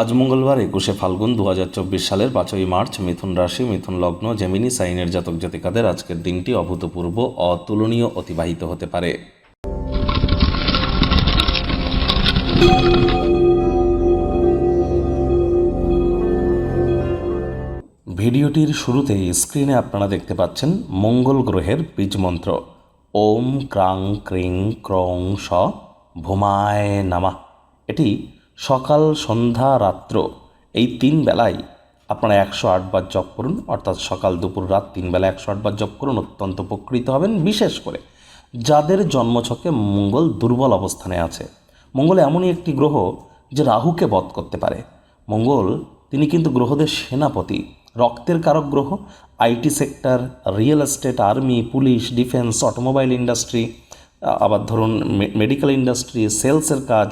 আজ মঙ্গলবার একুশে ফাল্গুন দু হাজার চব্বিশ সালের পাঁচই মার্চ মিথুন রাশি, মিথুন লগ্ন, জেমিনি, সাইনের জাতক জাতিকাদের আজকের দিনটি অভূতপূর্ব, অতুলনীয়, অতিবাহিত হতে পারে। ভিডিওটির শুরুতেই স্ক্রিনে আপনারা দেখতে পাচ্ছেন মঙ্গল গ্রহের বীজ মন্ত্র। ওম ক্রাং ক্রিং ক্রং স ভূমায় নামা। এটি সকাল, সন্ধ্যা, রাত্র, এই তিন বেলায় আপনারা একশো আটবার জপ করুন। অর্থাৎ সকাল, দুপুর, রাত তিন বেলা একশো আটবার জপ করুন। অত্যন্ত উপকৃত হবেন, বিশেষ করে যাদের জন্মছকে মঙ্গল দুর্বল অবস্থানে আছে। মঙ্গল এমনই একটি গ্রহ যে রাহুকে বধ করতে পারে। মঙ্গল, তিনি কিন্তু গ্রহদের সেনাপতি, রক্তের কারক গ্রহ, IT sector, real estate, army, police, defence, automobile industry আবার ধরুন মেডিকেল ইন্ডাস্ট্রি সেলসের কাজ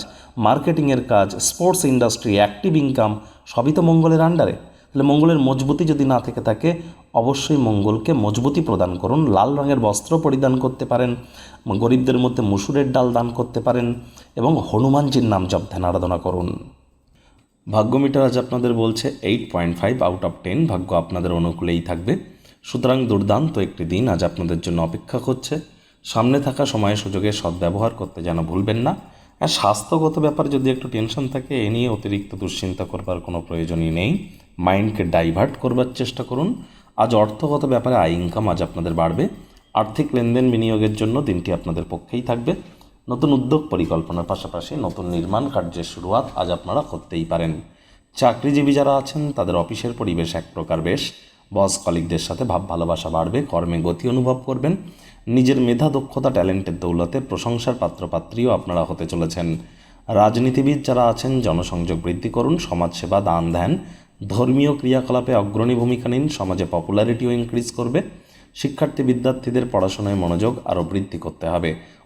মার্কেটিংয়ের কাজ স্পোর্টস ইন্ডাস্ট্রি অ্যাক্টিভ ইনকাম সবই তো মঙ্গলের আন্ডারে তাহলে মঙ্গলের মজবুতি যদি না থেকে থাকে, অবশ্যই মঙ্গলকে মজবুতি প্রদান করুন। লাল রঙের বস্ত্র পরিধান করতে পারেন, গরিবদের মধ্যে মুসুরের ডাল দান করতে পারেন এবং হনুমানজির নাম জপ ধ্যান আরাধনা করুন। ভাগ্য মিটার আজ আপনাদের বলছে eight point five out of ten ভাগ্য আপনাদের অনুকূলেই থাকবে। সুতরাং দুর্দান্ত একটি দিন আজ আপনাদের জন্য অপেক্ষা করছে। সামনে থাকা সময় সুযোগে সদ্ব্যবহার করতে যেন ভুলবেন না। আর স্বাস্থ্যগত ব্যাপার যদি একটু টেনশন থাকে, এ নিয়ে অতিরিক্ত দুশ্চিন্তা করবার কোনো প্রয়োজনই নেই। মাইন্ডকে ডাইভার্ট করবার চেষ্টা করুন। আজ অর্থগত ব্যাপারে আয়, ইনকাম আজ আপনাদের বাড়বে। আর্থিক লেনদেন বিনিয়োগের জন্য দিনটি আপনাদের পক্ষেই থাকবে। নতুন উদ্যোগ পরিকল্পনার পাশাপাশি নতুন নির্মাণ কার্যের শুরুয়াত আজ আপনারা করতেই পারেন। চাকরিজীবী যারা আছেন, তাদের অফিসের পরিবেশ এক প্রকার বেশ। বস কলিকদের সাথে ভাব ভালোবাসা বাড়বে, কর্মে গতি অনুভব করবেন, নিজের মেধা, দক্ষতা, ট্যালেন্টের দৌলতে প্রশংসার পাত্রপাত্রীও আপনারা হতে চলেছেন। রাজনীতিবিদ যারা আছেন, জনসংযোগ বৃদ্ধি করুন, সমাজসেবা দান ধ্যান ধর্মীয় ক্রিয়াকলাপে অগ্রণী ভূমিকা নিন, সমাজে পপুলারিটিও ইনক্রিজ করবে শিক্ষার্থী বিদ্যার্থীদের পড়াশোনায় মনোযোগ আরও বৃদ্ধি করতে হবে।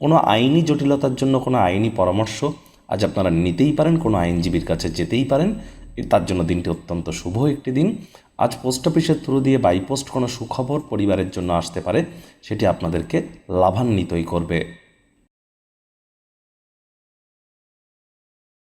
কোনো আইনি জটিলতার জন্য কোনো আইনি পরামর্শ আজ আপনারা নিতেই পারেন, কোনো আইনজীবীর কাছে যেতেই পারেন। তার জন্য দিনটি অত্যন্ত শুভ একটি দিন। আজ পোস্ট অফিসের থ্রু দিয়ে বাইপোস্ট কোনো সুখবর পরিবারের জন্য আসতে পারে, সেটি আপনাদেরকে লাভান্বিতই করবে।